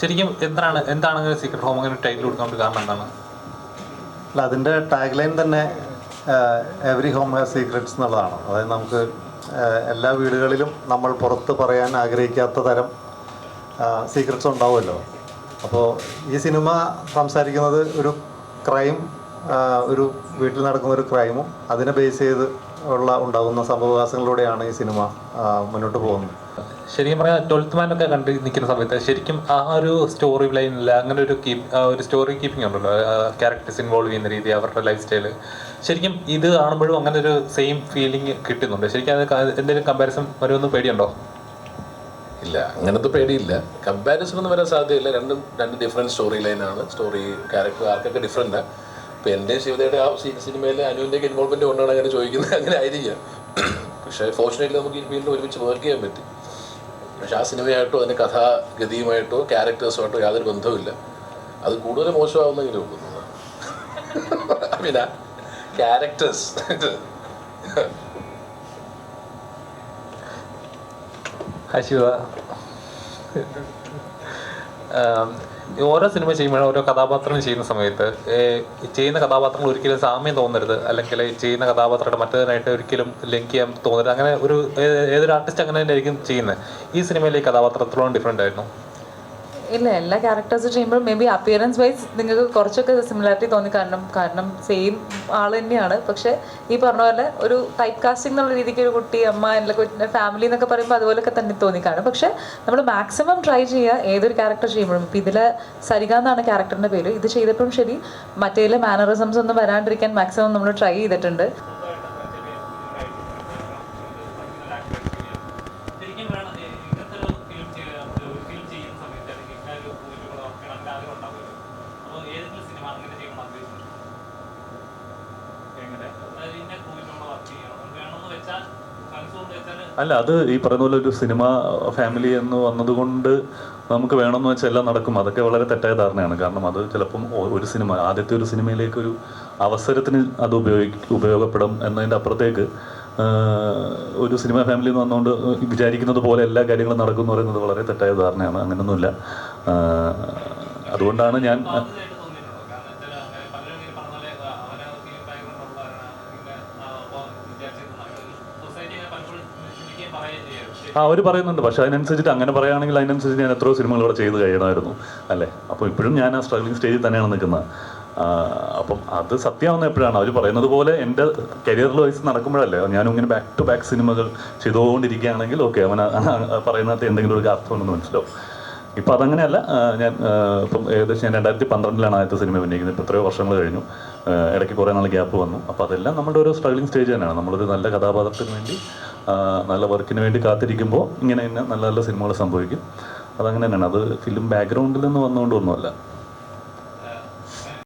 ശരിക്കും എന്താണ് എന്താണ് സീക്രട്ട് ഹോം അങ്ങനെ ടൈറ്റിൽ കൊടുക്കാൻ കാരണം എന്താണ്? അല്ല അതിന്റെ ടാഗ് ലൈൻ തന്നെ എവറി ഹോം ഹാസ് സീക്രട്സ് എന്നുള്ളതാണ്. അതായത് നമുക്ക് എല്ലാ വീടുകളിലും നമ്മൾ പുറത്ത് പറയാൻ ആഗ്രഹിക്കാത്ത തരം സീക്രട്സ് ഉണ്ടാവുമല്ലോ. അപ്പോൾ ഈ സിനിമ സംസാരിക്കുന്നത് ഒരു ക്രൈം ഒരു വീട്ടിൽ നടക്കുന്ന ഒരു ക്രൈമും അതിനെ ബേസ് ചെയ്ത് ഉള്ള ഉണ്ടാകുന്ന സംഭവവികാസങ്ങളിലൂടെയാണ് ഈ സിനിമ മുന്നോട്ട് പോകുന്നത്. ശരിക്കും പറഞ്ഞാൽ ട്വൽത്ത് മാൻ ഒക്കെ കണ്ട് നിൽക്കുന്ന സമയത്ത് ശരിക്കും ആ ഒരു സ്റ്റോറി ലൈനിൽ അങ്ങനെ ഒരു കീപ് ഒരു സ്റ്റോറി കീപ്പിംഗ് ഉണ്ടല്ലോ. ക്യാരക്ടേഴ്സ് ഇൻവോൾവ് ചെയ്യുന്ന രീതി അവരുടെ ലൈഫ് സ്റ്റൈൽ ശരിക്കും ഇത് കാണുമ്പോഴും അങ്ങനെ ഒരു സെയിം ഫീലിംഗ് കിട്ടുന്നുണ്ട്. ശരിക്കും അത് എന്തെങ്കിലും കമ്പാരിസൺ വരുമെന്ന് പേടിയുണ്ടോ? ഇല്ല അങ്ങനത്തെ പേടിയില്ല. കമ്പാരിസൺ ഒന്നും വരാൻ സാധ്യതയില്ല. രണ്ടും രണ്ട് ഡിഫറെന്റ് സ്റ്റോറി ലൈനാണ് സ്റ്റോറി ക്യാരക്ടർ ആർക്കൊക്കെ ഡിഫറെന്റാണ് ഇപ്പോൾ എന്റെ ശിവതയുടെ ആ സിനിമയിലെ അനുവിന്റെയൊക്കെ ഇൻവോൾവ്മെന്റ് കൊണ്ടാണ് അങ്ങനെ ചോദിക്കുന്നത്. അങ്ങനെ ആയിരിക്കാം. പക്ഷേ ഫോർച്ചുനേറ്റ്ലി നമുക്ക് ഈ ഫീൽഡിൽ ഒരുമിച്ച് വർക്ക് ചെയ്യാൻ പറ്റി. പക്ഷെ ആ സിനിമയായിട്ടോ അതിന്റെ കഥാഗതിയുമായിട്ടോ ക്യാരക്ടേഴ്സുമായിട്ടോ യാതൊരു ബന്ധവുമില്ല. അത് കൂടുതൽ മോശമാവുന്നെങ്കിലും പിന്നെ ക്യാരക്ടേഴ്സ് അശിവ ഓരോ സിനിമ ചെയ്യുമ്പോഴും ഓരോ കഥാപാത്രം ചെയ്യുന്ന സമയത്ത് ചെയ്യുന്ന കഥാപാത്രങ്ങൾ ഒരിക്കലും സാമ്യം തോന്നരുത്. അല്ലെങ്കിൽ ചെയ്യുന്ന കഥാപാത്രത്തെ മറ്റേതിനായിട്ട് ഒരിക്കലും ലിങ്ക് ചെയ്യാൻ തോന്നരുത്. അങ്ങനെ ഒരു ഏതൊരു ആർട്ടിസ്റ്റ് അങ്ങനെ തന്നെ ആയിരിക്കും ചെയ്യുന്നത്. ഈ സിനിമയിലെ കഥാപാത്രത്തോളം ഡിഫറെന്റ് ആയിരുന്നു? ഇല്ല എല്ലാ ക്യാരക്ടേഴ്സ് ചെയ്യുമ്പോഴും മേ ബി അപ്പിയറൻസ് വൈസ് നിങ്ങൾക്ക് കുറച്ചൊക്കെ സിമിലാരിറ്റി തോന്നി. കാരണം കാരണം സെയിം ആൾ തന്നെയാണ്. പക്ഷേ ഈ പറഞ്ഞ പോലെ ഒരു ടൈപ്പ് കാസ്റ്റിംഗ് എന്നുള്ള രീതിക്ക് ഒരു കുട്ടി അമ്മ എല്ലാ ഫാമിലി എന്നൊക്കെ പറയുമ്പോൾ അതുപോലൊക്കെ തന്നെ തോന്നി. കാണും പക്ഷേ നമ്മൾ മാക്സിമം ട്രൈ ചെയ്യുക ഏതൊരു ക്യാരക്ടർ ചെയ്യുമ്പോഴും. ഇപ്പം ഇതിലെ സരിക എന്നാണ് ക്യാരക്ടറിന്റെ പേര്. ഇത് ചെയ്തപ്പോഴും ശരി. മറ്റേതിലെ മാനറിസംസ് ഒന്നും വരാണ്ടിരിക്കാൻ മാക്സിമം നമ്മൾ ട്രൈ ചെയ്തിട്ടുണ്ട്. അല്ല അത് ഈ പറയുന്ന പോലെ ഒരു സിനിമ ഫാമിലി എന്ന് വന്നതുകൊണ്ട് നമുക്ക് വേണമെന്ന് വെച്ചാൽ എല്ലാം നടക്കും. അതൊക്കെ വളരെ തെറ്റായ ധാരണയാണ്. കാരണം അത് ചിലപ്പം ഒരു സിനിമ ആദ്യത്തെ ഒരു സിനിമയിലേക്ക് ഒരു അവസരത്തിന് അത് ഉപയോഗി ഉപയോഗപ്പെടും എന്നതിന്റെ അപ്പുറത്തേക്ക് ഒരു സിനിമ ഫാമിലി എന്ന് വന്നുകൊണ്ട് വിചാരിക്കുന്നത് പോലെ എല്ലാ കാര്യങ്ങളും നടക്കും എന്ന് പറയുന്നത് വളരെ തെറ്റായ ധാരണയാണ്. അങ്ങനെയൊന്നുമില്ല അതുകൊണ്ടാണ് ഞാൻ ആ അവർ പറയുന്നുണ്ട്. പക്ഷെ അതിനനുസരിച്ചിട്ട് അങ്ങനെ പറയുകയാണെങ്കിൽ അതിനനുസരിച്ച് ഞാൻ എത്രയോ സിനിമകൾ ഇവിടെ ചെയ്ത് കഴിയണമായിരുന്നു അല്ലേ? അപ്പോൾ ഇപ്പോഴും ഞാൻ ആ സ്ട്രഗ്ലിംഗ് സ്റ്റേജിൽ തന്നെയാണ് നിൽക്കുന്നത്. അപ്പം അത് സത്യമാവുന്ന എപ്പോഴാണ്? അവർ പറയുന്നത് പോലെ എന്റെ കരിയറിൽ വയസ്സ് നടക്കുമ്പോഴല്ലേ? ഞാനും ഇങ്ങനെ ബാക്ക് ടു ബാക്ക് സിനിമകൾ ചെയ്തുകൊണ്ടിരിക്കുകയാണെങ്കിൽ ഓക്കെ അവൻ പറയുന്നത് എന്തെങ്കിലും ഒരു അർത്ഥമുണ്ടെന്ന് മനസ്സിലാവും. ഇപ്പം അതങ്ങനെയല്ല ഞാൻ ഇപ്പം ഏകദേശം ഞാൻ രണ്ടായിരത്തി പന്ത്രണ്ടിലാണ് ആദ്യത്തെ സിനിമ അഭിനയിക്കുന്നത്. ഇപ്പോൾ എത്രയോ വർഷങ്ങൾ കഴിഞ്ഞു. ഇടയ്ക്ക് കുറേ നാൾ ഗ്യാപ്പ് വന്നു. അപ്പോൾ അതെല്ലാം നമ്മുടെ ഒരു സ്ട്രഗ്ലിംഗ് സ്റ്റേജ് തന്നെയാണ്. നമ്മളൊരു നല്ല കഥാപാത്രത്തിന് വേണ്ടി നല്ല വർക്കിന് വേണ്ടി കാത്തിരിക്കുമ്പോൾ ഇങ്ങനെ തന്നെ നല്ല നല്ല സിനിമകൾ സംഭവിക്കും. അതങ്ങനെ തന്നെയാണ്. അത് ഫിലിം ബാക്ക്ഗ്രൗണ്ടിൽ നിന്ന് വന്നുകൊണ്ടൊന്നുമല്ല